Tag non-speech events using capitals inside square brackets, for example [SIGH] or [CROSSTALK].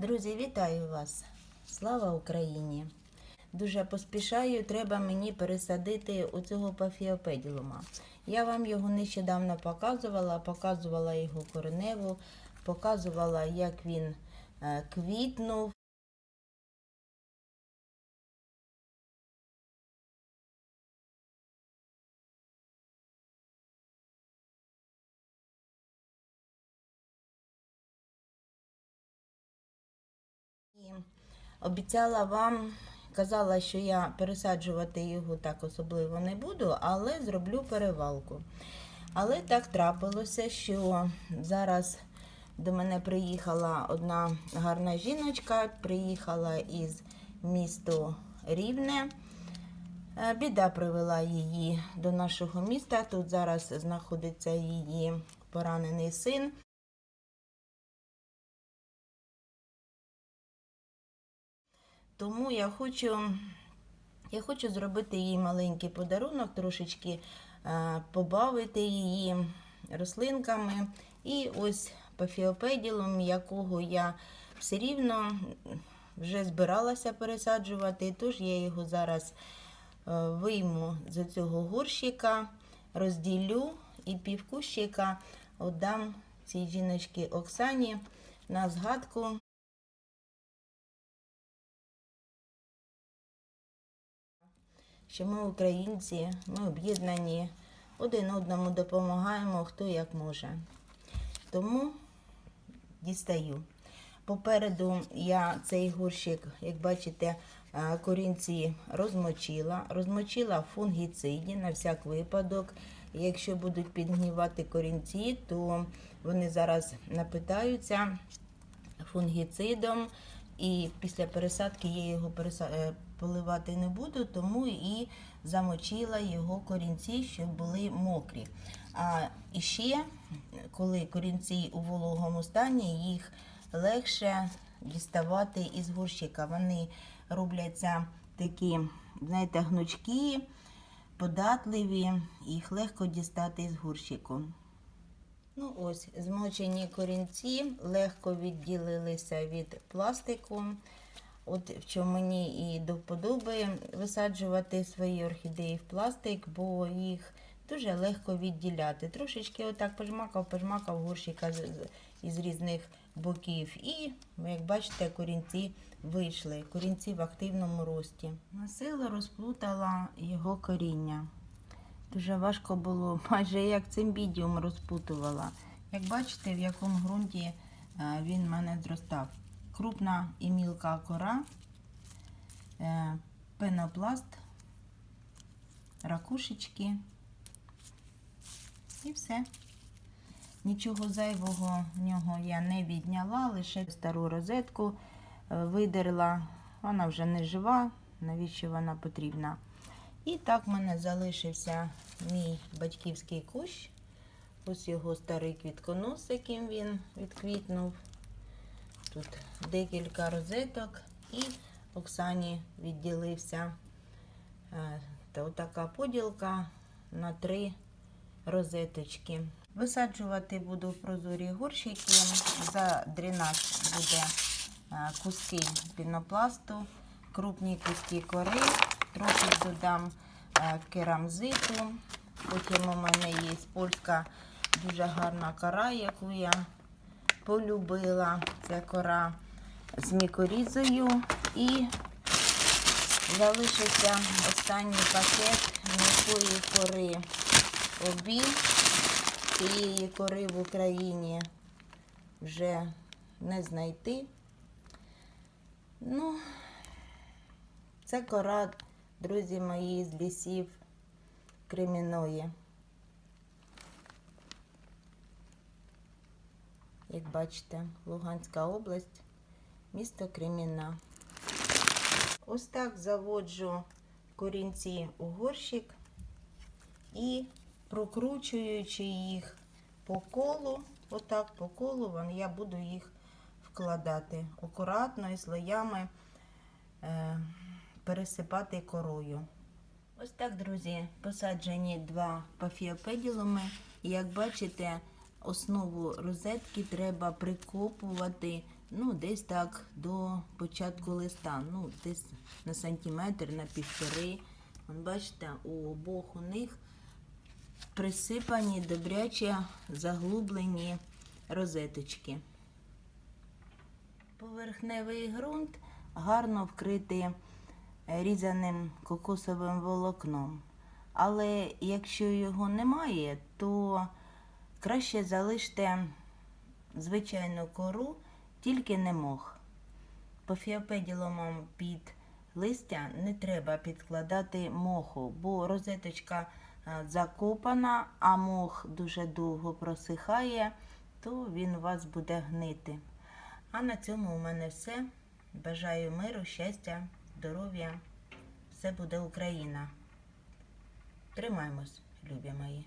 Друзі, вітаю вас! Слава Україні! Дуже поспішаю, треба мені пересадити у цього пафіопеділума. Я вам його нещодавно показувала, показувала його кореневу, показувала, як він е, квітнув. Обіцяла вам, казала, що я пересаджувати його так особливо не буду, але зроблю перевалку. Але так трапилося, що зараз до мене приїхала одна гарна жіночка, приїхала із міста Рівне. Е, Біда привела її до нашого міста. Тут зараз знаходиться її поранений син. Тому я хочу, я хочу зробити їй маленький подарунок, трошечки е, побавити її рослинками. І ось пафіопеділом, якого я все рівно вже збиралася пересаджувати, тож я його зараз е, вийму з цього горщика, розділю і півкущика віддам цій жіночці Оксані на згадку. Що ми українці, ми об'єднані, один одному допомагаємо, хто як може. Тому дістаю. Попереду я цей горщик, як бачите, е, корінці розмочила. Розмочила в фунгіциді на всяк випадок. Якщо будуть підгнівати корінці, то вони зараз напитаються фунгіцидом. І після пересадки я його е, поливати не буду, тому і замочила його корінці, щоб були мокрі. А ще, коли корінці у вологому стані, їх легше діставати із горщика. Вони робляться такі, знаєте, гнучкі, податливі, їх легко дістати із горщику. Ну ось, змочені корінці легко відділилися від пластику. От в чому мені і до вподоби висаджувати свої орхідеї в пластик, бо їх дуже легко відділяти. Трошечки отак пожмакав, пожмакав горщика із різних боків. І, як бачите, корінці вийшли. Корінці в активному рості. Насила розплутала його коріння. Дуже важко було, [LAUGHS] майже як цимбідіум розпутувала. Як бачите, в якому ґрунті е, він в мене зростав. Крупна і мілка кора, е, пенопласт, ракушечки і все. Нічого зайвого в нього я не відняла, лише стару розетку е, видерла. Вона вже не жива, навіщо вона потрібна. І так в мене залишився мій батьківський кущ. Ось його старий квітконос, яким він відквітнув. Тут декілька розеток і Оксані відділився е, та отака поділка на три розеточки. Висаджувати буду в прозорі горщики. За дренаж буде е, куски пінопласту, крупні куски кори, трохи додам е, керамзиту. Потім у мене є польська дуже гарна кора, яку я полюбила. Це кора з мікорізою. І залишився останній пакет м'якої кори. Обі цієї кори в Україні вже не знайти. Ну, це кора, друзі мої, з лісів Креміної. Як бачите, Луганська область, місто Креміна. Ось так заводжу корінці у горщик і прокручуючи їх по колу, отак по колу, я буду їх вкладати акуратно і слоями пересипати корою. Ось так, друзі, посаджені два пафіопеділуми. Як бачите, основу розетки треба прикопувати Ну, десь так до початку листа. Ну, десь на сантиметр, на півтори. Вон, бачите, у обох у них присипані добряче заглублені розеточки. Поверхневий ґрунт гарно вкритий різаним кокосовим волокном. Але якщо його немає, то краще залиште звичайну кору, тільки не мох. По фіопеділомам під листя не треба підкладати моху, бо розеточка е, закопана, а мох дуже довго просихає, то він у вас буде гнити. А на цьому у мене все. Бажаю миру, щастя, здоров'я. Все буде Україна. Тримаймось, любі мої.